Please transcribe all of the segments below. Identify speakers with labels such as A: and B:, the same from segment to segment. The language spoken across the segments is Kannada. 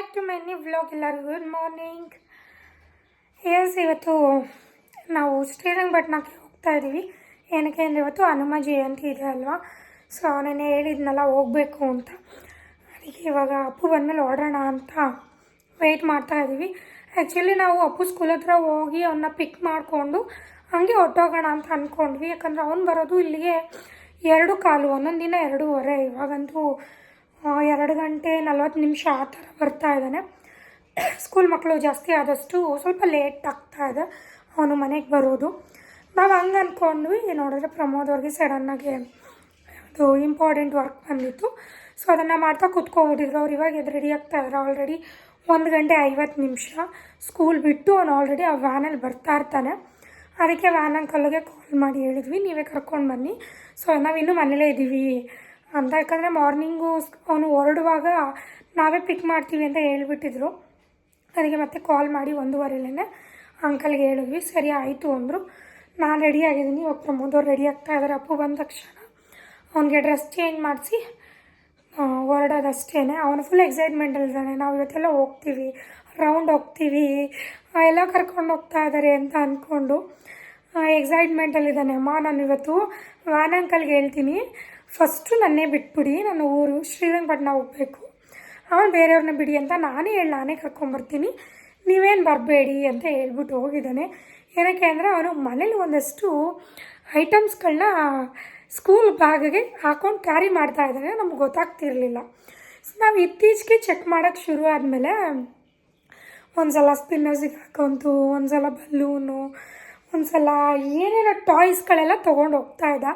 A: Back to my new vlog ಎಲ್ಲರಿಗೂ ಗುಡ್ ಮಾರ್ನಿಂಗ್ ಎಸ್ ಇವತ್ತು ನಾವು ಶ್ರೀರಂಗಪಟ್ಟಣಕ್ಕೆ ಹೋಗ್ತಾ ಇದ್ದೀವಿ ಏನಕ್ಕೆ ಅಂದರೆ ಇವತ್ತು ಹನುಮ ಜಯಂತಿ ಇದೆ ಅಲ್ವಾ? ಸೊ ನಾನು ಹೇಳಿದ್ನಲ್ಲ, ಹೋಗಬೇಕು ಅಂತ. ಅದಕ್ಕೆ ಇವಾಗ ಅಪ್ಪು ಬಂದಮೇಲೆ ಹೊರಡೋಣ ಅಂತ ವೆಯ್ಟ್ ಮಾಡ್ತಾ ಇದ್ದೀವಿ ಆ್ಯಕ್ಚುಲಿ ನಾವು ಅಪ್ಪು ಸ್ಕೂಲ್ ಹತ್ರ ಹೋಗಿ ಅವನ್ನ ಪಿಕ್ ಮಾಡಿಕೊಂಡು ಹಂಗೆ ಹೊಟ್ಟೋಗೋಣ ಅಂತ ಅಂದ್ಕೊಂಡ್ವಿ ಯಾಕಂದರೆ ಅವ್ನು ಬರೋದು ಇಲ್ಲಿಗೆ ಎರಡು ಕಾಲು, ಒಂದೊಂದು ದಿನ ಎರಡೂವರೆ. ಇವಾಗಂತೂ ಎರಡು ಗಂಟೆ ನಲ್ವತ್ತು ನಿಮಿಷ ಆ ಥರ ಬರ್ತಾ ಇದ್ದಾನೆ. ಸ್ಕೂಲ್ ಮಕ್ಕಳು ಜಾಸ್ತಿ ಆದಷ್ಟು ಸ್ವಲ್ಪ ಲೇಟ್ ಆಗ್ತಾ ಇದೆ. ಅವನು ಮನೆಗೆ ಬರೋದು. ನಾವು ಹಂಗೆ ಅಂದ್ಕೊಂಡ್ವಿ ನೋಡಿದ್ರೆ ಪ್ರಮೋದ್ ಅವ್ರಿಗೆ ಸಡನ್ನಾಗಿ ಅದು ಇಂಪಾರ್ಟೆಂಟ್ ವರ್ಕ್ ಬಂದಿತ್ತು. ಸೊ ಅದನ್ನು ಮಾಡ್ತಾ ಕೂತ್ಕೊಂಡ್ಬಿಟ್ಟಿದ್ರು ಅವ್ರು ಇವಾಗ ಎದು ರೆಡಿ ಆಗ್ತಾ ಇದ್ದಾರೆ ಆಲ್ರೆಡಿ ಒಂದು ಗಂಟೆ ಐವತ್ತು ನಿಮಿಷ ಸ್ಕೂಲ್ ಬಿಟ್ಟು ಅವನು ಆಲ್ರೆಡಿ ಆ ವ್ಯಾನಲ್ಲಿ ಬರ್ತಾ ಇರ್ತಾನೆ. ಅದಕ್ಕೆ ವ್ಯಾನ್ ಅಂಕಲ್ಗೆ ಕಾಲ್ ಮಾಡಿ ಹೇಳಿದ್ವಿ, ನೀವೇ ಕರ್ಕೊಂಡು ಬನ್ನಿ. ಸೊ ನಾವಿನ್ನೂ ಮನೇಲೇ ಇದ್ದೀವಿ ಅಂತ. ಯಾಕಂದರೆ ಮಾರ್ನಿಂಗು ಅವನು ಹೊರಡುವಾಗ ನಾವೇ ಪಿಕ್ ಮಾಡ್ತೀವಿ ಅಂತ ಹೇಳ್ಬಿಟ್ಟಿದ್ರು. ನನಗೆ ಮತ್ತೆ ಕಾಲ್ ಮಾಡಿ ಒಂದೂವರೆಲೇ ಅಂಕಲ್ಗೆ ಹೇಳಿದ್ವಿ, ಸರಿ ಆಯಿತು ಅಂದರು. ನಾನು ರೆಡಿ ಆಗಿದ್ದೀನಿ, ಇವಾಗ ಪ್ರಮೋದವ್ರು ರೆಡಿ ಆಗ್ತಾ ಇದ್ದಾರೆ ಅಪ್ಪು ಬಂದ ತಕ್ಷಣ ಅವನಿಗೆ ಡ್ರೆಸ್ ಚೇಂಜ್ ಮಾಡಿಸಿ ಹೊರಡೋದಷ್ಟೇ ಅವನು ಫುಲ್ ಎಕ್ಸೈಟ್ಮೆಂಟಲ್ಲಿದ್ದಾನೆ ನಾವು ಇವತ್ತೆಲ್ಲ ಹೋಗ್ತೀವಿ ರೌಂಡ್ ಹೋಗ್ತೀವಿ ಎಲ್ಲ ಕರ್ಕೊಂಡು ಹೋಗ್ತಾ ಇದ್ದಾರೆ ಅಂತ ಅಂದ್ಕೊಂಡು ಎಕ್ಸೈಟ್ಮೆಂಟಲ್ಲಿದ್ದಾನೆ ಅಮ್ಮ, ನಾನು ಇವತ್ತು ವ್ಯಾನ್ ಅಂಕಲ್ಗೆ ಹೇಳ್ತೀನಿ. ಫಸ್ಟು ನನ್ನೇ ಬಿಟ್ಬಿಡಿ, ನನ್ನ ಊರು ಶ್ರೀರಂಗಪಟ್ಟಣ ಹೋಗಬೇಕು. ಅವನು ಬೇರೆಯವ್ರನ್ನ ಬಿಡಿ ಅಂತ ನಾನೇ ಹೇಳಿ ನಾನೇ ಕರ್ಕೊಂಬರ್ತೀನಿ. ನೀವೇನು ಬರಬೇಡಿ ಅಂತ ಹೇಳ್ಬಿಟ್ಟು ಹೋಗಿದ್ದಾನೆ. ಏನಕ್ಕೆ ಅಂದರೆ ಅವನು ಮನೇಲಿ ಒಂದಷ್ಟು ಐಟಮ್ಸ್ಗಳನ್ನ ಸ್ಕೂಲ್ ಬ್ಯಾಗ್ಗೆ ಹಾಕೊಂಡು ಕ್ಯಾರಿ ಮಾಡ್ತಾ ಇದ್ದಾನೆ. ನಮ್ಗೆ ಗೊತ್ತಾಗ್ತಿರಲಿಲ್ಲ. ನಾವು ಇತ್ತೀಚೆಗೆ ಚೆಕ್ ಮಾಡೋಕ್ಕೆ ಶುರು ಆದಮೇಲೆ ಒಂದು ಸಲ ಸ್ಪಿನ್ನರ್ಸಿಗೆ ಹಾಕೊಂತು ಒಂದು ಸಲ ಬಲ್ಲೂನು ಒಂದು ಸಲ ಏನೇನೋ ಟಾಯ್ಸ್ಗಳೆಲ್ಲ ತೊಗೊಂಡು ಹೋಗ್ತಾ ಇದ್ದ.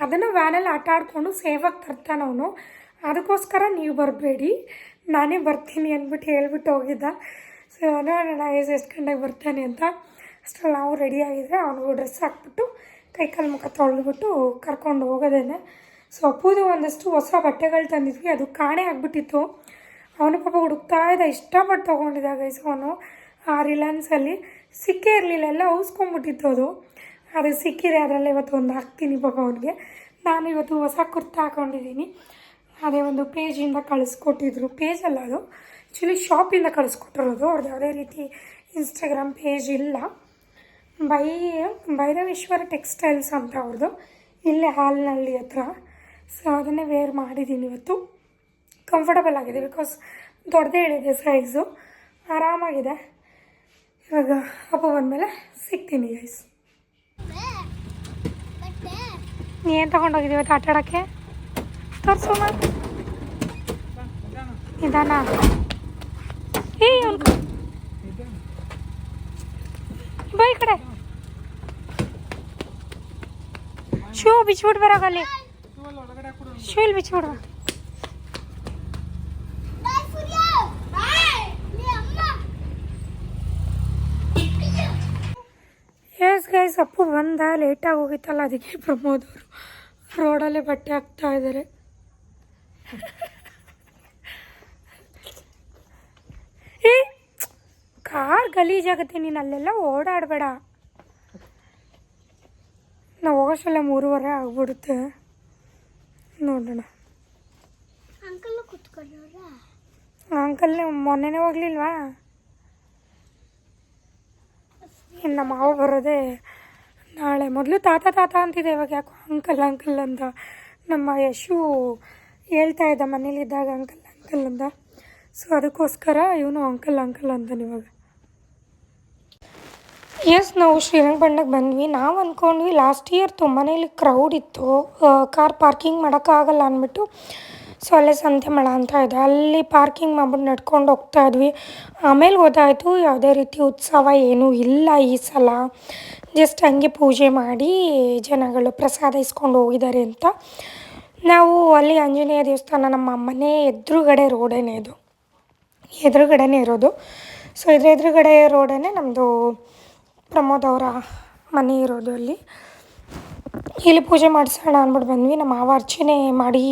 A: ಅದನ್ನು ವ್ಯಾನಲ್ಲಿ ಆಟ ಆಡಿಕೊಂಡು ಸೇಫಾಗಿ ತರ್ತಾನೆ ಅವನು. ಅದಕ್ಕೋಸ್ಕರ ನೀವು ಬರಬೇಡಿ. ನಾನೇ ಬರ್ತೀನಿ ಅಂದ್ಬಿಟ್ಟು ಹೇಳ್ಬಿಟ್ಟು ಹೋಗಿದ್ದ. ಸೊ ನೋಡೋಣ ಎಷ್ಟು ಎಷ್ಟು ಗಂಟೆಗೆ ಬರ್ತಾನೆ ಅಂತ ಅಷ್ಟರಲ್ಲಿ ನಾವು ರೆಡಿ ಆಗಿದ್ರೆ ಅವನಿಗೂ ಡ್ರೆಸ್ ಹಾಕ್ಬಿಟ್ಟು ಕೈ ಕಾಲು ಮುಖ ತೊಳೆದ್ಬಿಟ್ಟು ಕರ್ಕೊಂಡು ಹೋಗೋದೇನೆ. ಸೊ ಅಪ್ಪುದು ಒಂದಷ್ಟು ಹೊಸ ಬಟ್ಟೆಗಳು ತಂದಿದ್ವಿ. ಅದು ಕಾಣೆ ಆಗಿಬಿಟ್ಟಿತ್ತು. ಅವನು ಪಾಪ ಹುಡುಕ್ತಾ ಇದ್ದ. ಇಷ್ಟಪಟ್ಟು ತೊಗೊಂಡಿದ್ದ ಗೈಸ್ ಅವನು ಆ ರಿಲಯನ್ಸಲ್ಲಿ ಸಿಕ್ಕೇ ಇರಲಿಲ್ಲ. ಎಲ್ಲ ಔಸ್ಕೊಂಬಿಟ್ಟಿತ್ತು ಅದು. ಅದು ಸಿಕ್ಕಿದೆ, ಅದರಲ್ಲೇ ಇವತ್ತು ಒಂದು ಹಾಕ್ತೀನಿ ಪಾಪ ಅವನಿಗೆ ನಾನು ಇವತ್ತು ಹೊಸ ಕುರ್ತಾ ಹಾಕೊಂಡಿದ್ದೀನಿ. ಅದೇ ಒಂದು ಪೇಜಿಂದ ಕಳಿಸ್ಕೊಟ್ಟಿದ್ರು. ಪೇಜಲ್ಲ ಅದು. ಆ್ಯಕ್ಚುಲಿ ಶಾಪಿಂದ ಕಳಿಸ್ಕೊಟ್ಟಿರೋದು. ಅವ್ರದ್ದು ಯಾವುದೇ ರೀತಿ ಇನ್ಸ್ಟಾಗ್ರಾಮ್ ಪೇಜ್ ಇಲ್ಲ. ಬೈ, ಭೈರವೇಶ್ವರ ಟೆಕ್ಸ್ಟೈಲ್ಸ್ ಅಂತ ಅವ್ರದ್ದು. ಇಲ್ಲೇ ಹಾಲ್ನಳ್ಳಿ ಹತ್ರ. ಸೊ ಅದನ್ನೇ ವೇರ್ ಮಾಡಿದ್ದೀನಿ ಇವತ್ತು. ಕಂಫರ್ಟಬಲ್ ಆಗಿದೆ ಬಿಕಾಸ್ ದೊಡ್ಡದೇ ಹೇಳಿದೆ ಸೈಜು ಆರಾಮಾಗಿದೆ. ಇವಾಗ ಹಬ್ಬ ಬಂದಮೇಲೆ ಸಿಗ್ತೀನಿ ಗೈಸ್ ನೀ ಏನು ತೊಗೊಂಡೋಗಿದ್ದೀವಿ ಇವತ್ತು ಆಟ ಆಡೋಕ್ಕೆ ತೋರಿಸೋಣ ನಿಧಾನ ಏ ಅವ್ನು ಬೈ ಕಡೆ ಶೂ ಬಿಚ್ಬಿಟ್ಟು ಬರೋಗಲ್ಲಿ ಶೂ ಇಲ್ಲಿ ಬಿಚ್ಬಿಡುವ ಗೈಸ್ ಬಂದ ಲೇಟಾಗಿ ಹೋಗಿತ್ತಲ್ಲ ಅದಕ್ಕೆ ಪ್ರಮೋದ್ ಅವರು ರೋಡಲ್ಲೇ ಬಟ್ಟೆ ಹಾಕ್ತಾ ಇದ್ದಾರೆ ಏ ಕಾರ್ ಗಲೀಜಾಗುತ್ತೆ ನೀನು ಅಲ್ಲೆಲ್ಲ ಓಡಾಡಬೇಡ. ನಾವು ಹೋಗೋಷ್ಟಲ್ಲ ಮೂರುವರೆ ಆಗ್ಬಿಡುತ್ತೆ. ನೋಡೋಣ.
B: ಅಂಕಲ್
A: ಮೊನ್ನೆನೇ ಹೋಗ್ಲಿಲ್ವಾ? ಇನ್ನು ನಮ್ಮ ಮಾವ ಬರೋದೇ ನಾಳೆ ಮೊದಲು ತಾತ ತಾತ ಅಂತಿದೆ, ಇವಾಗ ಯಾಕೋ ಅಂಕಲ್ ಅಂಕಲ್ ಅಂತ. ನಮ್ಮ ಯಶು ಹೇಳ್ತಾ ಇದ್ದ ಮನೇಲಿದ್ದಾಗ ಅಂಕಲ್ ಅಂಕಲ್ ಅಂತ. ಸೊ ಅದಕ್ಕೋಸ್ಕರ ಇವನು ಅಂಕಲ್ ಅಂಕಲ್ ಅಂತಾನೆ ಇವಾಗ. ಎಸ್ ನಾವು ಶ್ರೀರಂಗಪಟ್ಟಣಕ್ಕೆ ಬಂದ್ವಿ. ನಾವು ಅಂದ್ಕೊಂಡ್ವಿ ಲಾಸ್ಟ್ ಇಯರ್ ತುಂಬಾ ಇಲ್ಲಿ ಕ್ರೌಡ್ ಇತ್ತು ಕಾರ್ ಪಾರ್ಕಿಂಗ್ ಮಾಡೋಕ್ಕಾಗಲ್ಲ ಅಂದ್ಬಿಟ್ಟು ಸೊ ಅಲ್ಲೇ ಸಂತೆ ಮಳ ಅಂತ ಇದೆ ಅಲ್ಲಿ ಪಾರ್ಕಿಂಗ್ ಮಾಡ್ಬಿಟ್ಟು ನಡ್ಕೊಂಡು ಹೋಗ್ತಾ ಇದ್ವಿ. ಆಮೇಲೆ ಗೊತ್ತಾಯಿತು, ಯಾವುದೇ ರೀತಿ ಉತ್ಸವ ಏನೂ ಇಲ್ಲ ಈ ಸಲ. ಜಸ್ಟ್ ಹಂಗೆ ಪೂಜೆ ಮಾಡಿ ಜನಗಳು ಪ್ರಸಾದ ಇಸ್ಕೊಂಡು ಹೋಗಿದ್ದಾರೆ ಅಂತ. ನಾವು ಅಲ್ಲಿ ಆಂಜನೇಯ ದೇವಸ್ಥಾನ ನಮ್ಮ ಮನೆ ಎದುರುಗಡೆ ರೋಡೇನೆ ಇದು ಎದುರುಗಡೆನೇ ಇರೋದು. ಸೊ ಇದ್ರ ಎದುರುಗಡೆ ರೋಡೇ ನಮ್ಮದು ಪ್ರಮೋದ್ ಅವರ ಮನೆ ಇರೋದು ಅಲ್ಲಿ. ಇಲ್ಲಿ ಪೂಜೆ ಮಾಡಿಸೋಣ ಅಂದ್ಬಿಟ್ಟು ಬಂದ್ವಿ. ನಮ್ಮ ಮಾವ ಅರ್ಚನೆ ಮಾಡಿ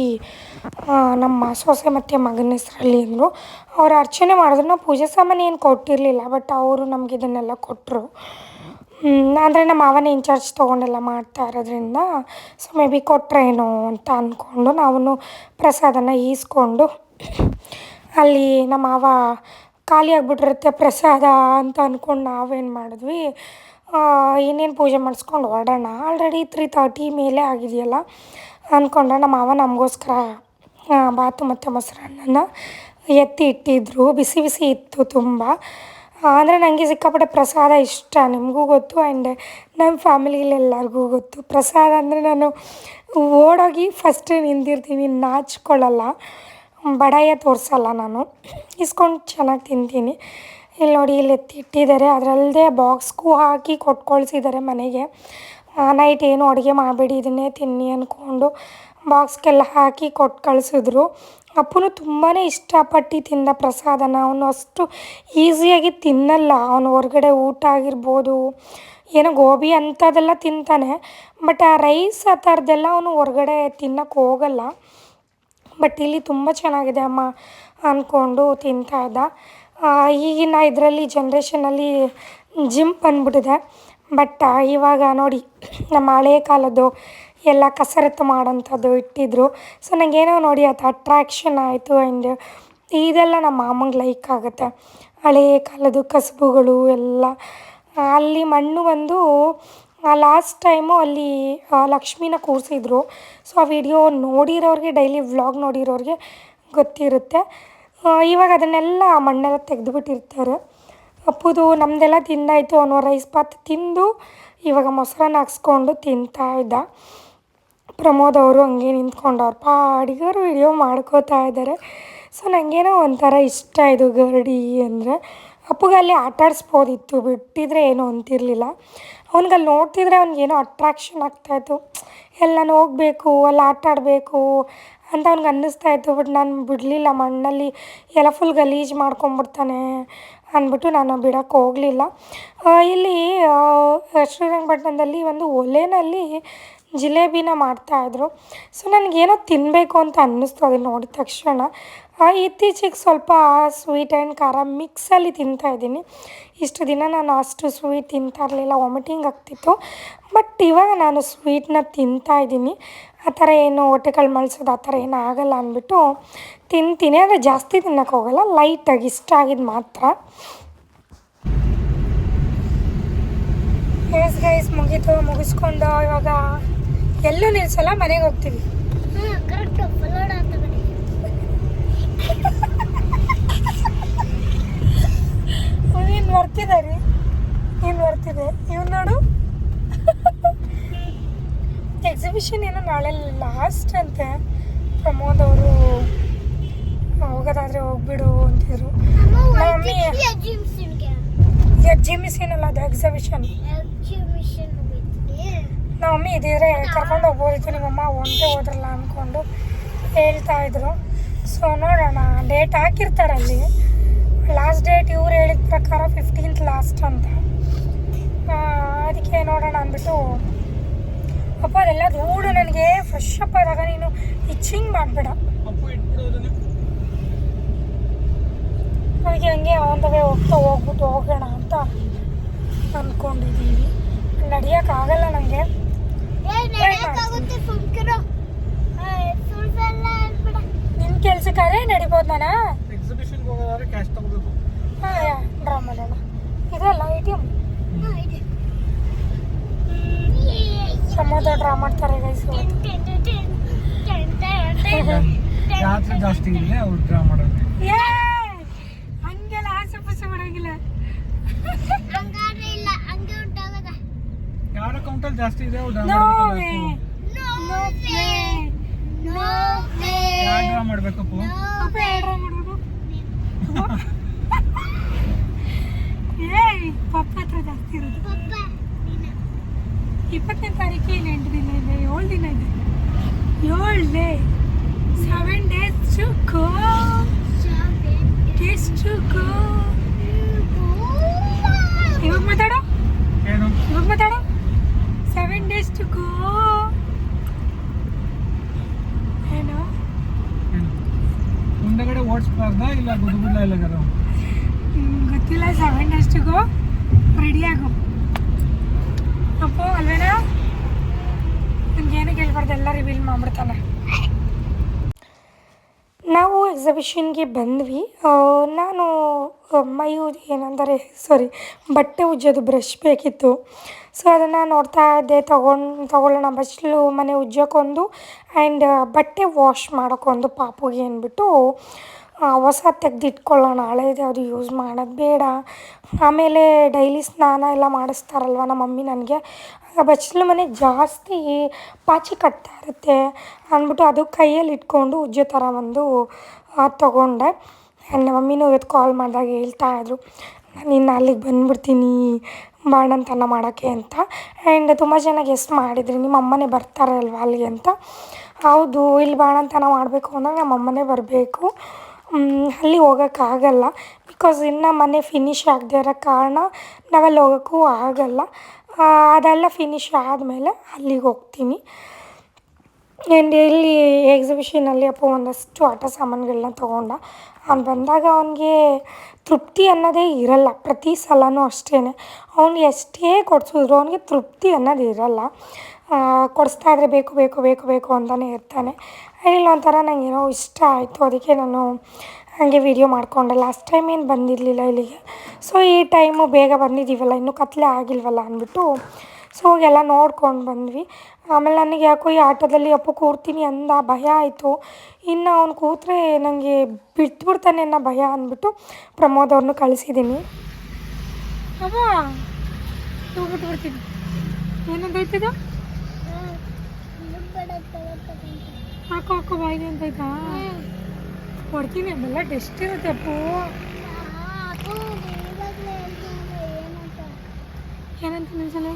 A: ನಮ್ಮ ಸೊಸೆ ಮತ್ತು ಮಗನ ಹೆಸರಲ್ಲಿ ಅಂದರು. ಅವ್ರು ಅರ್ಚನೆ ಮಾಡಿದ್ರು. ನಾವು ಪೂಜೆ ಸಾಮಾನು ಏನು ಕೊಟ್ಟಿರಲಿಲ್ಲ ಬಟ್ ಅವರು ನಮಗೆ ಇದನ್ನೆಲ್ಲ ಕೊಟ್ಟರು ಅಂದರೆ ನಮ್ಮ ಮಾವನೇ ಇನ್ಚಾರ್ಜ್ ತೊಗೊಂಡೆಲ್ಲ ಮಾಡ್ತಾ ಇರೋದ್ರಿಂದ ಸೊ ಮೇ ಬಿ ಕೊಟ್ರೇನೋ ಅಂತ ಅಂದ್ಕೊಂಡು ನಾವು ಪ್ರಸಾದನ ಈಸ್ಕೊಂಡು ಅಲ್ಲಿ ನಮ್ಮ ಮಾವ ಖಾಲಿ ಆಗಿಬಿಟ್ಟಿರುತ್ತೆ ಪ್ರಸಾದ ಅಂತ ಅಂದ್ಕೊಂಡು ನಾವೇನು ಮಾಡಿದ್ವಿ. ಏನೇನು ಪೂಜೆ ಮಾಡಿಸ್ಕೊಂಡು ಹೊರಡೋಣ. ಆಲ್ರೆಡಿ ತ್ರೀ ತರ್ಟಿ ಮೇಲೆ ಆಗಿದೆಯಲ್ಲ ಅಂದ್ಕೊಂಡ್ರೆ ನಮ್ಮ ಮಾವ ನಮಗೋಸ್ಕರ ಬಾತು ಮತ್ತು ಮೊಸರನ್ನ ಎತ್ತಿ ಇಟ್ಟಿದ್ರು. ಬಿಸಿ ಬಿಸಿ ಇತ್ತು ತುಂಬ. ಅಂದರೆ ನನಗೆ ಸಿಕ್ಕಾಪಟ್ಟೆ ಪ್ರಸಾದ ಇಷ್ಟ, ನಿಮಗೂ ಗೊತ್ತು ಆ್ಯಂಡ್ ನಮ್ಮ ಫ್ಯಾಮಿಲಿಲಿ ಎಲ್ಲರಿಗೂ ಗೊತ್ತು. ಪ್ರಸಾದ ಅಂದರೆ ನಾನು ಓಡೋಗಿ ಫಸ್ಟ್ ನಿಂತಿರ್ತೀನಿ ನಾಚ್ಕೊಳ್ಳಲ್ಲ, ಬಡಾಯ ತೋರಿಸಲ್ಲ ನಾನು. ಇಸ್ಕೊಂಡು ಚೆನ್ನಾಗಿ ತಿಂತೀನಿ. ಇಲ್ಲಿ ನೋಡಿ, ಇಲ್ಲಿ ಎತ್ತಿಟ್ಟಿದ್ದಾರೆ. ಅದರಲ್ಲದೆ ಬಾಕ್ಸ್ಗೂ ಹಾಕಿ ಕೊಟ್ಕೊಳ್ಸಿದ್ದಾರೆ ಮನೆಗೆ. ನೈಟ್ ಏನು ಅಡುಗೆ ಮಾಡಬೇಡಿ, ಇದನ್ನೇ ತಿನ್ನಿ ಅಂದ್ಕೊಂಡು ಬಾಕ್ಸ್ಗೆಲ್ಲ ಹಾಕಿ ಕೊಟ್ಟು ಕಳಿಸಿದ್ರು ಅಪ್ಪನು ತುಂಬಾ ಇಷ್ಟಪಟ್ಟು ತಿಂದ ಪ್ರಸಾದನ. ಅವನು ಅಷ್ಟು ಈಸಿಯಾಗಿ ತಿನ್ನಲ್ಲ. ಅವನು ಹೊರಗಡೆ ಊಟ ಆಗಿರ್ಬೋದು, ಏನೋ ಗೋಬಿ ಅಂಥದ್ದೆಲ್ಲ ತಿಂತಾನೆ. ಬಟ್ ಆ ರೈಸ್ ಆ ಥರದ್ದೆಲ್ಲ ಅವನು ಹೊರಗಡೆ ತಿನ್ನಕ್ಕೆ ಹೋಗಲ್ಲ. ಬಟ್ ಇಲ್ಲಿ ತುಂಬ ಚೆನ್ನಾಗಿದೆ ಅಮ್ಮ ಅಂದ್ಕೊಂಡು ತಿಂತಾ ಇದ್ದ. ಈಗಿನ ಇದರಲ್ಲಿ ಜನ್ರೇಷನಲ್ಲಿ ಜಿಮ್ ಬಂದ್ಬಿಟ್ಟಿದೆ. ಬಟ್ ಇವಾಗ ನೋಡಿ, ನಮ್ಮ ಹಳೆಯ ಕಾಲದ್ದು ಎಲ್ಲ ಕಸರತ್ತು ಮಾಡೋಂಥದ್ದು ಇಟ್ಟಿದ್ರು. ಸೊ ನನಗೇನೋ ನೋಡಿ ಅದು ಅಟ್ರಾಕ್ಷನ್ ಆಯಿತು ಆ್ಯಂಡ್ ಇದೆಲ್ಲ ನಮ್ಮ ಮಾಮಂಗೆ ಲೈಕ್ ಆಗುತ್ತೆ. ಹಳೇ ಕಾಲದ್ದು ಕಸಬುಗಳು ಎಲ್ಲ. ಅಲ್ಲಿ ಮಣ್ಣು ಬಂದು ಲಾಸ್ಟ್ ಟೈಮು ಅಲ್ಲಿ ಲಕ್ಷ್ಮಿನ ಕೂರಿಸಿದ್ರು. ಸೊ ಆ ವಿಡಿಯೋ ನೋಡಿರೋರಿಗೆ ಡೈಲಿ ವ್ಲಾಗ್ ನೋಡಿರೋರಿಗೆ ಗೊತ್ತಿರುತ್ತೆ. ಇವಾಗ ಅದನ್ನೆಲ್ಲ ಮಣ್ಣೆಲ್ಲ ತೆಗೆದುಬಿಟ್ಟಿರ್ತಾರೆ. ಅಪ್ಪುದು ನಮ್ಮದೆಲ್ಲ ತಿಂದಾಯಿತು ಅವನು ರೈಸ್ ಪಾತ್ ತಿಂದು, ಇವಾಗ ಮೊಸರನ್ನ ಹಾಕ್ಸ್ಕೊಂಡು ತಿಂತಾ ಇದ್ದ. ಪ್ರಮೋದ್ ಅವರು ಹಂಗೆ ನಿಂತ್ಕೊಂಡು ಅವ್ರ ಪಾಡಿಗರು ವಿಡಿಯೋ ಮಾಡ್ಕೋತಾ ಇದ್ದಾರೆ ಸೊ ನನಗೇನೋ ಒಂಥರ ಇಷ್ಟ ಇದು ಗರಡಿ ಅಂದರೆ. ಅಪ್ಪಗೆ ಅಲ್ಲಿ ಆಟ ಆಡಿಸ್ಬೋದಿತ್ತು, ಬಿಟ್ಟಿದ್ರೆ ಏನೂ ಅಂತಿರಲಿಲ್ಲ. ಅವ್ನಿಗಲ್ಲಿ ನೋಡ್ತಿದ್ರೆ ಅವ್ನಿಗೇನೋ ಅಟ್ರಾಕ್ಷನ್ ಆಗ್ತಾಯಿತ್ತು ಎಲ್ಲ ನಾನು ಹೋಗಬೇಕು, ಅಲ್ಲಿ ಆಟ ಆಡಬೇಕು ಅಂತ ಅವ್ನಿಗೆ ಅನ್ನಿಸ್ತಾ ಇತ್ತು ಬಟ್ ನಾನು ಬಿಡಲಿಲ್ಲ. ಮಣ್ಣಲ್ಲಿ ಎಲ್ಲ ಫುಲ್ ಗಲೀಜು ಮಾಡ್ಕೊಂಬಿಡ್ತಾನೆ ಅಂದ್ಬಿಟ್ಟು ನಾನು ಬಿಡೋಕ್ಕೆ ಹೋಗಲಿಲ್ಲ. ಇಲ್ಲಿ ಶ್ರೀರಂಗಪಟ್ಟಣದಲ್ಲಿ ಒಂದು ಒಲೆಯಲ್ಲಿ ಜಿಲೇಬಿನ ಮಾಡ್ತಾಯಿದ್ರು ಸೊ ನನಗೇನೋ ತಿನ್ನಬೇಕು ಅಂತ ಅನ್ನಿಸ್ತು ಅದನ್ನು ನೋಡಿದ ತಕ್ಷಣ. ಇತ್ತೀಚೆಗೆ ಸ್ವಲ್ಪ ಸ್ವೀಟ್ ಆ್ಯಂಡ್ ಖಾರ ಮಿಕ್ಸಲ್ಲಿ ತಿಂತಾಯಿದ್ದೀನಿ ಇಷ್ಟು ದಿನ ನಾನು ಅಷ್ಟು ಸ್ವೀಟ್ ತಿಂತಾ ಇರಲಿಲ್ಲ ವಾಮಿಟಿಂಗ್ ಆಗ್ತಿತ್ತು. ಬಟ್ ಇವಾಗ ನಾನು ಸ್ವೀಟ್ನ ತಿಂತಾ ಇದ್ದೀನಿ. ಆ ಥರ ಏನು ಹೊಟ್ಟೆಗಳು ಮಳ್ಸೋದು ಆ ಥರ ಏನೂ ಆಗಲ್ಲ ಅಂದ್ಬಿಟ್ಟು ತಿಂತೀನಿ. ಆದರೆ ಜಾಸ್ತಿ ತಿನ್ನೋಕೆ ಹೋಗಲ್ಲ ಲೈಟಾಗಿ ಇಷ್ಟ ಆಗಿದ್ದು ಮಾತ್ರ. ಗೈಸ್ ಮುಗೀತು, ಮುಗಿಸ್ಕೊಂಡು ಇವಾಗ ಎಲ್ಲೂ ನಿಲ್ಸಲ್ಲ ಮನೆಗೆ ಹೋಗ್ತೀವಿ. ನೀನು ಬರ್ತಿದೆ ರೀ. ನೀನು ಬರ್ತಿದೆ ಇವ್ನು ನೋಡು. ಎಕ್ಸಿಬಿಷನ್ ಏನೋ ನಾಳೆ ಲಾಸ್ಟ್ ಅಂತೆ. ಪ್ರಮೋದ್ ಅವರು ಹೋಗೋದಾದ್ರೆ ಹೋಗ್ಬಿಡು ಅಂತಿದ್ರು ಮಮ್ಮಿ. ಎಕ್ಸಿಬಿಷನ್ ಅಲ್ಲ ಅದು ಎಕ್ಸಿಬಿಷನ್ ನಮ್ಮ ಮಮ್ಮಿ ಇದ್ದಿದ್ರೆ ಕರ್ಕೊಂಡು ಹೋಗ್ಬೋದಿತ್ತು ನಿಮ್ಮಮ್ಮ ಒಂದೇ ಹೋದ್ರಲ್ಲ ಅಂದ್ಕೊಂಡು ಹೇಳ್ತಾ ಇದ್ರು. ಸೊ ನೋಡೋಣ. ಡೇಟ್ ಹಾಕಿರ್ತಾರೆ ಅಲ್ಲಿ. ಲಾಸ್ಟ್ ಡೇಟ್ ಇವ್ರು ಹೇಳಿದ ಪ್ರಕಾರ ಫಿಫ್ಟೀನ್ತ್ ಲಾಸ್ಟ್ ಅಂತ. ಅದಕ್ಕೆ ನೋಡೋಣ ಅಂದ್ಬಿಟ್ಟು, ಅಪ್ಪ, ಅದೆಲ್ಲ ರೂಢು ನನಗೆ. ಫ್ರೆಶ್ ಅಪ್ ಆದಾಗ ನೀನು ಇಚ್ಚಿಂಗ್ ಮಾಡಬೇಡ. ಅದಕ್ಕೆ ಹಂಗೆ ಅವನದೇ ಹೋಗ್ತಾ ಹೋಗ್ಬಿಟ್ಟು ಹೋಗೋಣ ಅಂತ ಅಂದ್ಕೊಂಡಿದ್ದೀವಿ ನಡೆಯೋಕ್ಕಾಗಲ್ಲ ನನಗೆ ನಿನ್ನ ಕೆಲ್ಸಕ್ಕಾದ್ರೆ ನಡಿಬೋದು ನಾನಾ?
C: ಎಕ್ಸಿಬಿಷನ್ ಹೋಗೋದಾದ್ರೆ ಕ್ಯಾಶ್ ತಗೋಬೇಕು.
A: ಹಾಂ ಡ್ರಾ ಮಾಡೋಣ ಇದಲ್ಲ ಎ ಟಿ ಎಂ
B: ಹಾ ಇದೆ.
A: ಸಮೋದ ಡ್ರಾ ಮಾಡ್ತಾರೆ ಗೈಸ್
C: ಜಾಸ್ತಿ ಇದೆ ಅವ್ರು ಡ್ರಾ ಮಾಡೋದು
A: ಏ ಹಂಗೆಲ್ಲ ಆಸೆ ಪಸೆ ಮಾಡೋಂಗಿಲ್ಲ
B: ಹಂಗಾದ್ರೆ ಇಲ್ಲ ಹಂಗೆ ಉಂಟಾಗದ
C: ಅಕೌಂಟಲ್ಲಿ ಜಾಸ್ತಿ ಇದೆ ಅವ್ರು ಡ್ರಾ
A: ನೋ
C: ಮಾಡಬೇಕು
B: no
A: no way
B: way no
C: ಯಾರು
A: ಅಪ್ಪ? ಡ್ರಾ ಮಾಡೋದು ಏಯ್ ಪಪ್ಪ ಹತ್ರ ಜಾಸ್ತಿ ಇರೋದು. ಇಪ್ಪತ್ತನೇ ತಾರೀಕು ಏನು ಎಂಟು ದಿನ ಇದೆ ಏಳು ದಿನ ಇದೆ. ಏಳು day seven days to go days to go ಇವಾಗ ಮಾತಾಡೋ.
C: ಏನು?
A: ಇವಾಗ ಮಾತಾಡೋ. ಟು ಗೋ ಏನು
C: ಮುಂದಗಡೆ ಓಡಿಸ್ಬಾರ್ದ ಇಲ್ಲ ಗುಡುಗುಡ್ಲ ಇಲ್ಲ
A: ಗೊತ್ತಿಲ್ಲ seven days to go ready ಆಗು. ಅಪ್ಪು ಅಲ್ವೇನಾ? ನನಗೇನು ಕೇಳ್ಬಾರ್ದು ಎಲ್ಲ ರಿವೀಲ್ ಮಾಡ್ಬಿಡ್ತಾನೆ. ಎಕ್ಸಿಬಿಷನ್ಗೆ ಬಂದ್ವಿ. ನಾನು ಮೈ ಏನಂದರೆ ಸಾರಿ ಬಟ್ಟೆ ಉಜ್ಜೋದು ಬ್ರಷ್ ಬೇಕಿತ್ತು. ಸೊ ಅದನ್ನು ನೋಡ್ತಾ ಇದ್ದೆ, ತೊಗೊಂಡು, ತೊಗೊಳ್ಳೋಣ ಬಚ್ಚಲು ಮನೆ ಉಜ್ಜೋಕ್ಕೊಂದು ಆ್ಯಂಡ್ ಬಟ್ಟೆ ವಾಶ್ ಮಾಡೋಕ್ಕೊಂದು ಪಾಪುಗೆ ಅಂದ್ಬಿಟ್ಟು ಹೊಸ ತೆಗೆದಿಟ್ಕೊಳ್ಳೋಣ, ಹಳೇದು ಯಾವುದು ಯೂಸ್ ಮಾಡೋದು ಬೇಡ. ಆಮೇಲೆ ಡೈಲಿ ಸ್ನಾನ ಎಲ್ಲ ಮಾಡಿಸ್ತಾರಲ್ವ ನಮ್ಮ ಮಮ್ಮಿ ನನಗೆ. ಆಗ ಬಚ್ಚಲು ಮನೆ ಜಾಸ್ತಿ ಪಾಚಿ ಕಟ್ತಾ ಇರುತ್ತೆ ಅಂದ್ಬಿಟ್ಟು ಅದು ಕೈಯಲ್ಲಿ ಇಟ್ಕೊಂಡು ಉಜ್ಜೋ ಥರ ಒಂದು ಆ, ತೊಗೊಂಡೆ. ನಮ್ಮ ಮಮ್ಮಿನೂ ಇವತ್ತು ಕಾಲ್ ಮಾಡಿದಾಗ ಹೇಳ್ತಾ ಇದ್ರು ನಾನು ಇನ್ನು ಅಲ್ಲಿಗೆ ಬಂದ್ಬಿಡ್ತೀನಿ ಬಾಣಂತನ ಮಾಡೋಕ್ಕೆ ಅಂತ. ಆ್ಯಂಡ್ ತುಂಬ ಜನ ಗೆಸ್ಟ್ ಮಾಡಿದ್ರಿ ನಿಮ್ಮ ಅಮ್ಮನೇ ಬರ್ತಾರೆ ಅಲ್ವಾ ಅಲ್ಲಿಗೆ ಅಂತ. ಹೌದು ಇಲ್ಲಿ ಬಾಣಂತನ ಮಾಡಬೇಕು ಅಂದರೆ ನಮ್ಮ ಅಮ್ಮನೇ ಬರಬೇಕು. ಅಲ್ಲಿ ಹೋಗೋಕ್ಕಾಗಲ್ಲ. ಬಿಕಾಸ್ ಇನ್ನು ಮನೆ ಫಿನಿಶ್ ಆಗದೇ ಇರೋ ಕಾರಣ ನಾವಲ್ಲಿ ಹೋಗೋಕ್ಕೂ ಆಗಲ್ಲ. ಅದೆಲ್ಲ ಫಿನಿಶ್ ಆದಮೇಲೆ ಅಲ್ಲಿಗೆ ಹೋಗ್ತೀನಿ. ಆ್ಯಂಡ್ ಇಲ್ಲಿ ಎಕ್ಸಿಬಿಷನಲ್ಲಿ ಅಪ್ಪ ಒಂದಷ್ಟು ಆಟ ಸಾಮಾನುಗಳನ್ನ ತೊಗೊಂಡ. ಅವ್ನು ಬಂದಾಗ ಅವನಿಗೆ ತೃಪ್ತಿ ಅನ್ನೋದೇ ಇರಲ್ಲ. ಪ್ರತಿ ಸಲವೂ ಅಷ್ಟೇ ಅವ್ನು ಎಷ್ಟೇ ಕೊಡಿಸಿದ್ರು ಅವನಿಗೆ ತೃಪ್ತಿ ಅನ್ನೋದು ಇರಲ್ಲ. ಕೊಡಿಸ್ತಾ ಇದ್ರೆ ಬೇಕು ಬೇಕು ಬೇಕು ಬೇಕು ಅಂತಲೇ ಇರ್ತಾನೆ. ಇಲ್ಲಿ, ಒಂಥರ ನಂಗೆ ಏನೋ ಇಷ್ಟ ಆಯಿತು. ಅದಕ್ಕೆ ನಾನು ಹಾಗೆ ವೀಡಿಯೋ ಮಾಡಿಕೊಂಡೆ. ಲಾಸ್ಟ್ ಟೈಮ್ ಏನು ಬಂದಿರಲಿಲ್ಲ ಇಲ್ಲಿಗೆ. ಸೊ ಈ ಟೈಮು ಬೇಗ ಬಂದಿದ್ದೀವಲ್ಲ ಇನ್ನೂ ಕತ್ಲೆ ಆಗಿಲ್ವಲ್ಲ ಅಂದ್ಬಿಟ್ಟು. ಸೊ ಹೋಗೆಲ್ಲ ನೋಡ್ಕೊಂಡು ಬಂದ್ವಿ. ಆಮೇಲೆ ನನಗೆ ಯಾಕೋ ಈ ಆಟೋದಲ್ಲಿ ಅಪ್ಪು ಕೂರ್ತೀನಿ ಅಂದ ಭಯ ಆಯಿತು. ಇನ್ನು ಅವ್ನು ಕೂತ್ರೆ ನನಗೆ ಬಿಡ್ತಿಬಿಡ್ತಾನೆ ಅನ್ನೋ ಭಯ ಅಂದ್ಬಿಟ್ಟು ಪ್ರಮೋದ್ ಅವ್ರನ್ನ ಕಳಿಸಿದ್ದೀನಿ. ಏನಂತ ಹಾಕೋ ಹಾಕೋ ಬಾಯಿಗೆ ಅಂತ ಆಯ್ತಾ? ಕೊಡ್ತೀನಿ ಅದೆಲ್ಲ ಟೆಸ್ಟ್ ಇರುತ್ತೆ ಅಪ್ಪು. ಏನಂತ ನಿಲ್ಸಲ್ಲ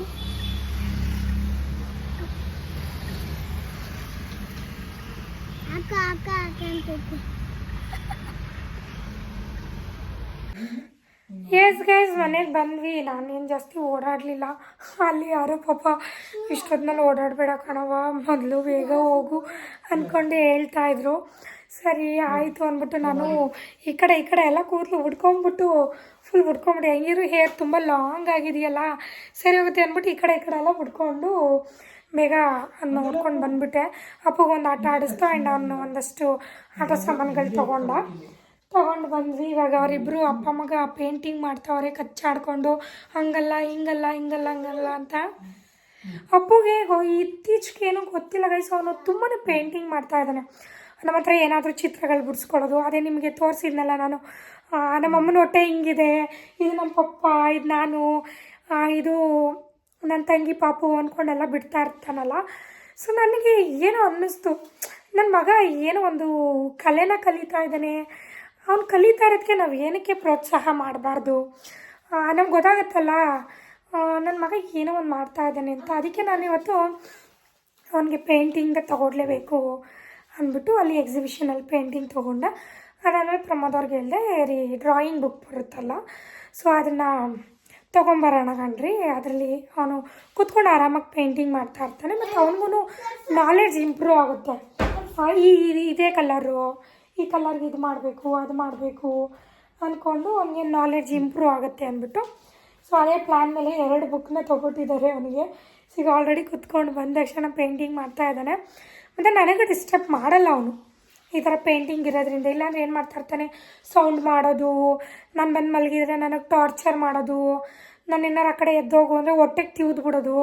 A: ಎಸ್ ಗೈಸ್ ಮನೆಗೆ ಬಂದ್ವಿ. ನಾನೇನು ಜಾಸ್ತಿ ಓಡಾಡಲಿಲ್ಲ. ಅಲ್ಲಿ ಯಾರೋ ಪಾಪ ಇಷ್ಟೊತ್ತಿನಲ್ಲಿ ಓಡಾಡಬೇಡ ಕಣವ ಮೊದಲು ಬೇಗ ಹೋಗು. ಅಂದ್ಕೊಂಡು ಹೇಳ್ತಾ ಇದ್ರು. ಸರಿ, ಆಯಿತು ಅಂದ್ಬಿಟ್ಟು ನಾನು ಈ ಕಡೆ ಈ ಕಡೆ ಎಲ್ಲ ಕೂದಲು ಉಡ್ಕೊಂಬಿಟ್ಟು ಫುಲ್ ಉಡ್ಕೊಂಬಿಡಿ. ಹೆಂಗಿರು ಹೇರ್ ತುಂಬ ಲಾಂಗ್ ಆಗಿದೆಯಲ್ಲ. ಸರಿ ಹೋಗುತ್ತೆ ಅಂದ್ಬಿಟ್ಟು ಈ ಕಡೆ ಈ ಕಡೆ ಎಲ್ಲ ಉಡ್ಕೊಂಡು ಬೇಗ ಅದನ್ನ ನೋಡ್ಕೊಂಡು ಬಂದ್ಬಿಟ್ಟೆ. ಅಪ್ಪಗೊಂದು ಆಟ ಆಡಿಸ್ತು. ಆ್ಯಂಡ್ ಅವನು ಒಂದಷ್ಟು ಆಟ ಸಾಮಾನುಗಳು ತೊಗೊಂಡ, ತೊಗೊಂಡು ಬಂದ್ವಿ. ಇವಾಗ ಅವರಿಬ್ಬರು ಅಪ್ಪ, ಮಗ ಪೇಂಟಿಂಗ್ ಮಾಡ್ತಾವ್ರೆ, ಕಚ್ಚಾಡ್ಕೊಂಡು, ಹಂಗಲ್ಲ, ಹಿಂಗಲ್ಲ ಹಿಂಗಲ್ಲ, ಹಂಗಲ್ಲ ಅಂತ. ಅಪ್ಪುಗೆ ಇತ್ತೀಚೆಗೆ ಏನೋ ಗೊತ್ತಿಲ್ಲ ಗೈಸ್ ಅವನು ತುಂಬಾ ಪೇಂಟಿಂಗ್ ಮಾಡ್ತಾ ಇದ್ದಾನೆ. ನಮ್ಮ ಹತ್ರ ಏನಾದರೂ ಚಿತ್ರಗಳು ಬಿಡಿಸ್ಕೊಳ್ಳೋದು, ಅದೇ ನಿಮಗೆ ತೋರಿಸಿದ್ನಲ್ಲ ನಾನು. ನಮ್ಮಮ್ಮನ ಹೊಟ್ಟೆ ಹಿಂಗಿದೆ, ಇದು ನಮ್ಮ ಪಪ್ಪ, ಇದು ನಾನು ಇದು ನನ್ನ ತಂಗಿ ಪಾಪು ಅಂದ್ಕೊಂಡೆಲ್ಲ ಬಿಡ್ತಾ ಇರ್ತಾನಲ್ಲ. ಸೊ ನನಗೆ ಏನೋ ಅನ್ನಿಸ್ತು. ನನ್ನ ಮಗ ಏನೋ ಒಂದು ಕಲೆನ ಕಲಿತಾ ಇದ್ದಾನೆ. ಅವ್ನು ಕಲಿತಾ ಇರೋದಕ್ಕೆ ನಾವು ಏನಕ್ಕೆ ಪ್ರೋತ್ಸಾಹ ಮಾಡಬಾರ್ದು? ನಮ್ಗೆ ಗೊತ್ತಾಗುತ್ತಲ್ಲ. ನನ್ನ ಮಗ ಏನೋ ಒಂದು ಮಾಡ್ತಾ ಇದ್ದಾನೆ ಅಂತ. ಅದಕ್ಕೆ ನಾನು ಇವತ್ತು ಅವನಿಗೆ ಪೇಂಟಿಂಗ್ ತಗೊಡ್ಲೇಬೇಕು ಅಂದ್ಬಿಟ್ಟು ಅಲ್ಲಿ ಎಕ್ಸಿಬಿಷನಲ್ಲಿ ಪೇಂಟಿಂಗ್ ತೊಗೊಂಡ. ಅದಾದಮೇಲೆ ಪ್ರಮೋದ್ ಅವ್ರಿಗೆ ಹೇಳಿದೆ, ರೀ ಡ್ರಾಯಿಂಗ್ ಬುಕ್ ಬರುತ್ತಲ್ಲ ಸೊ ಅದನ್ನು ತೊಗೊಂಬರೋಣ ಕಣ್ರಿ. ಅದರಲ್ಲಿ ಅವನು ಕೂತ್ಕೊಂಡು ಆರಾಮಾಗಿ ಪೇಂಟಿಂಗ್ ಮಾಡ್ತಾ ಇರ್ತಾನೆ, ಮತ್ತು ಅವನಿಗೂ ನಾಲೆಡ್ಜ್ ಇಂಪ್ರೂವ್ ಆಗುತ್ತೆ. ಈ ಇದೇ ಕಲರು ಈ ಕಲರ್ಗೆ ಇದು ಮಾಡಬೇಕು, ಅದು ಮಾಡಬೇಕು ಅಂದ್ಕೊಂಡು ಅವನಿಗೆ ನಾಲೆಡ್ಜ್ ಇಂಪ್ರೂವ್ ಆಗುತ್ತೆ ಅಂದ್ಬಿಟ್ಟು ಸೊ ಅದೇ ಪ್ಲ್ಯಾನ್ ಮೇಲೆ ಎರಡು ಬುಕ್ನ ತೊಗೊಟ್ಟಿದ್ದಾರೆ ಅವನಿಗೆ. ಈಗ ಆಲ್ರೆಡಿ ಕುತ್ಕೊಂಡು ಬಂದ ತಕ್ಷಣ ಪೇಂಟಿಂಗ್ ಮಾಡ್ತಾ ಇದ್ದಾನೆ. ಮತ್ತು ನನಗೆ ಡಿಸ್ಟರ್ಬ್ ಮಾಡಲ್ಲ ಅವನು. ಈ ಥರ ಪೇಂಟಿಂಗ್ ಇರೋದ್ರಿಂದ. ಇಲ್ಲಾಂದ್ರೆ ಏನು ಮಾಡ್ತಾ ಇರ್ತಾನೆ? ಸೌಂಡ್ ಮಾಡೋದು ನಾನು ಬಂದು ಮಲಗಿದ್ರೆ ನನಗೆ ಟಾರ್ಚರ್ ಮಾಡೋದು ನಾನು ಏನಾರು ಆ ಕಡೆ ಎದ್ದೋಗು ಅಂದರೆ ಹೊಟ್ಟೆಗೆ ತಿವಿದು ಬಿಡೋದು.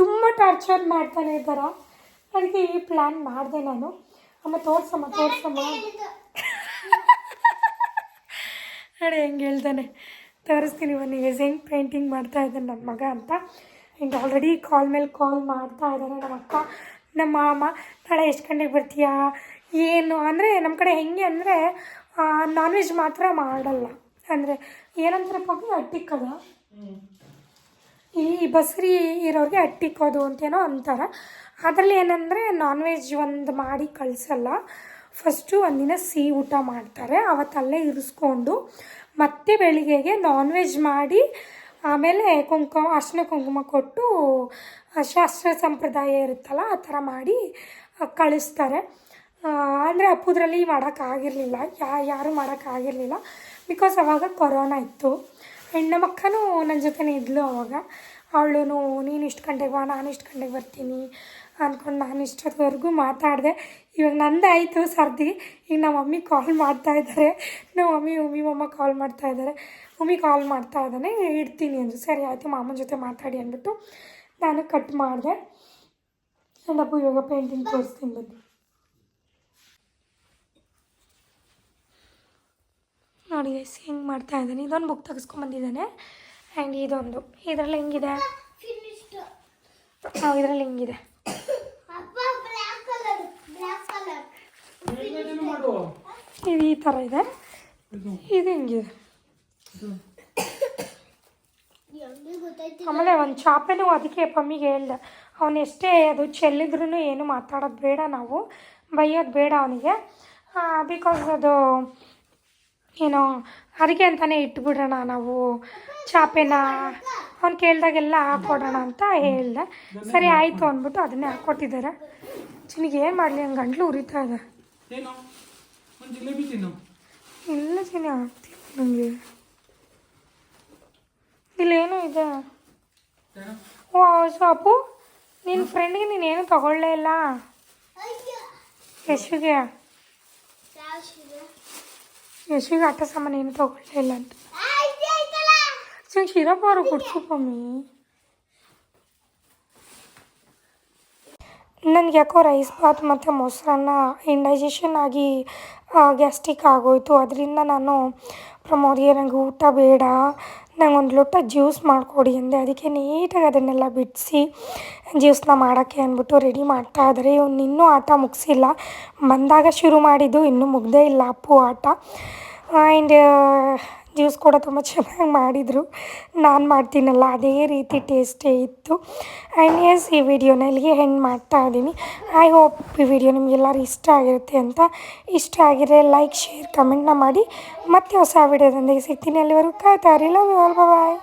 A: ತುಂಬ ಟಾರ್ಚರ್ ಮಾಡ್ತಾನೆ ಈ ಥರ ಅದಕ್ಕೆ ಈ ಪ್ಲ್ಯಾನ್ ಮಾಡಿದೆ ನಾನು. ಅಮ್ಮ ತೋರ್ಸಮ್ಮ ತೋರ್ಸಮ್ಮ. ನೋಡಿ ಹೆಂಗೆ ಹೇಳ್ತಾನೆ? ತೋರಿಸ್ತೀನಿ ಬನ್ನಿ ಹೆಂಗೆ ಪೇಂಟಿಂಗ್ ಮಾಡ್ತಾ ಇದ್ದಾನೆ ನನ್ನ ಮಗ ಅಂತ. ಹಿಂಗೆ ಆಲ್ರೆಡಿ ಕಾಲ್ ಮೇಲೆ ಕಾಲ್ ಮಾಡ್ತಾ ಇದ್ದಾನೆ ನಮ್ಮ ಅಕ್ಕ. ನಮ್ಮ ಮಾಮ ನಾಳೆ ಎಷ್ಟು ಗಂಟೆಗೆ ಬರ್ತೀಯಾ? ಏನು? ಅಂದರೆ ನಮ್ಮ ಕಡೆ ಹೆಂಗೆ ಅಂದರೆ ನಾನ್ ವೆಜ್ ಮಾತ್ರ ಮಾಡಲ್ಲ. ಅಂದರೆ ಏನಂತಾರೆ ಪಾಪಿ ಅಟ್ಟಿಕ್ಕದ ಈ ಬಸ್ರಿ ಇರೋರಿಗೆ ಅಟ್ಟಿಕ್ಕೋದು ಅಂತೇನೋ ಅಂತಾರೆ. ಅದರಲ್ಲಿ ಏನಂದರೆ ನಾನ್ ವೆಜ್ ಒಂದು ಮಾಡಿ ಕಳಿಸಲ್ಲ. ಫಸ್ಟು ಒಂದಿನ ಸಿಹಿ ಊಟ ಮಾಡ್ತಾರೆ. ಅವತ್ತಲ್ಲೇ ಇರಿಸ್ಕೊಂಡು ಮತ್ತೆ ಬೆಳಿಗ್ಗೆಗೆ ನಾನ್ ವೆಜ್ ಮಾಡಿ, ಆಮೇಲೆ ಕುಂಕುಮ ಅರ್ಶಿನ ಕುಂಕುಮ ಕೊಟ್ಟು ಶಾಸ್ತ್ರ ಸಂಪ್ರದಾಯ ಇರುತ್ತಲ್ಲ, ಆ ಥರ ಮಾಡಿ ಕಳಿಸ್ತಾರೆ. ಅಂದರೆ ಅಪ್ಪುದ್ರಲ್ಲಿ ಮಾಡೋಕ್ಕಾಗಿರಲಿಲ್ಲ ಯಾ, ಯಾರೂ ಮಾಡೋಕ್ಕಾಗಿರಲಿಲ್ಲ ಬಿಕಾಸ್ ಅವಾಗ ಕೊರೋನಾ ಇತ್ತು. ಹೆಣ್ಣು ಮಕ್ಕನೂ ನನ್ನ ಜೊತೆನೇ ಇದ್ಲು ಅವಾಗ. ಅವಳು ನೀನು ಇಷ್ಟು ಗಂಟೆಗೆ ಬಾ, ನಾನು ಇಷ್ಟು ಗಂಟೆಗೆ ಬರ್ತೀನಿ ಅಂದ್ಕೊಂಡು ನಾನು ಇಷ್ಟೊತ್ತವರೆಗೂ ಮಾತಾಡಿದೆ. ಇವಾಗ ನಂದಾಯಿತು ಸರ್ದಿ. ಈಗ ನಮ್ಮ ಮಮ್ಮಿ ಕಾಲ್ ಮಾಡ್ತಾ ಇದ್ದಾರೆ ನಮ್ಮ ಮಮ್ಮಿ ಮಮ್ಮಿ ಮಮ್ಮ ಕಾಲ್ ಮಾಡ್ತಾ ಇದ್ದಾರೆ ಉಮಿ ಕಾಲ್ ಮಾಡ್ತಾ ಇದ್ದಾನೆ. ಇಡ್ತೀನಿ ಅಂದರು. ಸರಿ ಆಯಿತು ಮಾಮನ ಜೊತೆ ಮಾತಾಡಿ ಅಂದ್ಬಿಟ್ಟು ನಾನು ಕಟ್ ಮಾಡಿದೆ. ನನ್ನಪ್ಪು ಇವಾಗ ಪೇಂಟಿಂಗ್ ತೋರಿಸ್ತೀನಿ ಬಂದು ನೋಡಿ ಎಸ್ ಹೆಂಗೆ ಮಾಡ್ತಾ ಇದ್ದಾನೆ. ಇದೊಂದು ಬುಕ್ ತೆಗೆಸ್ಕೊಂಬಂದಿದ್ದಾನೆ ಆ್ಯಂಡ್ ಇದೊಂದು. ಇದರಲ್ಲಿ ಹೆಂಗಿದೆ? ಇದರಲ್ಲಿ ಹೆಂಗಿದೆ
B: ಅಪ್ಪ ಬ್ಲ್ಯಾಕ್ ಕಲರ್ ಬ್ಲ್ಯಾಕ್ ಕಲರ್
C: ಮಾಡು
A: ಇದು ಈ ಥರ ಇದೆ.
C: ಇದು.
A: ಹಿಂಗಿದೆ. ಆಮೇಲೆ ಒಂದು ಚಾಪೆನೂ ಅದಕ್ಕೆ ಪಮ್ಮಿಗೆ ಹೇಳ್ದೆ. ಅವನು ಎಷ್ಟೇ ಅದು ಚೆಲ್ಲಿದ್ರೂ ಏನು ಮಾತಾಡೋದು ಬೇಡ ನಾವು. ಬೈಯೋದು ಬೇಡ ಅವನಿಗೆ. ಬಿಕಾಸ್ ಅದು ಏನೋ ಅದಕ್ಕೆ ಅಂತಲೇ ಇಟ್ಬಿಡೋಣ ನಾವು. ಚಾಪೆನ ಅವ್ನು ಕೇಳಿದಾಗೆಲ್ಲ ಹಾಕೊಡೋಣ ಅಂತ ಹೇಳ್ದೆ. ಸರಿ ಆಯಿತು ಅಂದ್ಬಿಟ್ಟು ಅದನ್ನೇ ಹಾಕ್ಕೊಟ್ಟಿದ್ದಾರೆ ಚಿನಿಗೆ ಏನು ಮಾಡಲಿ? ಹಂಗೆ ಗಂಟ್ಲು ಉರಿತಾ ಇದೆ.
C: ಏನು ಒಂದು ಜಿಲೇಬಿ ತಿನ್ನು
A: ಇಲ್ಲ ಚಿನಿ ಆಗ್ತಿಲ್ಲ ನನಗೆ ಇಲ್ಲೇನೋ ಇದೆ
C: ಏನು?
A: ಓ ಸಾಪು ನಿನ್ನ ಫ್ರೆಂಡ್ಗೆ ನೀನೇನು ತಗೊಳ್ಳೇ ಇಲ್ಲ
B: ಅಯ್ಯ
A: ಯಶುಗೆ
B: ಸಾಸಿವೆ
A: ಯಶುಗೆ ಆಟ ಸಾಮಾನು ಏನು ತಗೊಳ್ಳೇ ಇಲ್ಲ ಅಂತ
B: ಆಯ್ತು ಆಯ್ತಲ್ಲ
A: ಸೊ ಶಿರಪ್ಪ ಅವರು ಕೊಡ್ಸು ನನಗೆ ಯಾಕೋ ರೈಸ್ ಬಾತ್ ಮತ್ತು ಮೊಸರನ್ನ ಇಂಡೈಜೆಷನ್ ಆಗಿ ಗ್ಯಾಸ್ಟಿಕ್ ಆಗೋಯ್ತು. ಅದರಿಂದ ನಾನು ಪ್ರಮೋದ್ಗೆ ನನಗೆ ಊಟ ಬೇಡ. ನಂಗೆ ಒಂದು ಲೋಟ ಜ್ಯೂಸ್ ಮಾಡಿಕೊಡಿ ಅಂದೆ. ಅದಕ್ಕೆ ನೀಟಾಗಿ ಅದನ್ನೆಲ್ಲ ಬಿಡಿಸಿ ಜ್ಯೂಸ್ನ ಮಾಡೋಕ್ಕೆ ಅಂದ್ಬಿಟ್ಟು ರೆಡಿ ಮಾಡ್ತಾ ಇದ್ದಾರೆ. ಇವ್ನು ಇನ್ನೂ ಆಟ ಮುಗಿಸಿಲ್ಲ. ಬಂದಾಗ ಶುರು ಮಾಡಿದ್ದು, ಇನ್ನೂ ಮುಗ್ದೇ ಇಲ್ಲ ಅಪ್ಪು ಆಟ. ಆ್ಯಂಡ್ ಜ್ಯೂಸ್ ಕೂಡ ತುಂಬ ಚೆನ್ನಾಗಿ ಮಾಡಿದರು. ನಾನು ಮಾಡ್ತೀನಲ್ಲ, ಅದೇ ರೀತಿ ಟೇಸ್ಟೇ ಇತ್ತು. ಆ್ಯಂಡ್ ಎಸ್ ಈ ವಿಡಿಯೋನ ಇಲ್ಲಿಗೆ ಹೆಣ್ಣು ಮಾಡ್ತಾ ಇದ್ದೀನಿ. ಐ ಹೋಪ್ ಈ ವಿಡಿಯೋ ನಿಮಗೆಲ್ಲರೂ ಇಷ್ಟ ಆಗಿರುತ್ತೆ ಅಂತ. ಇಷ್ಟ ಆಗಿದ್ರೆ ಲೈಕ್ ಶೇರ್ ಕಮೆಂಟ್ನ ಮಾಡಿ. ಮತ್ತೆ ಹೊಸ ವಿಡಿಯೋದೊಂದಿಗೆ ಸಿಗ್ತೀನಿ. ಅಲ್ಲಿವರೆಗೂ ಕಾಯ್ತಾ ಆಲ್ ಬಾಯ್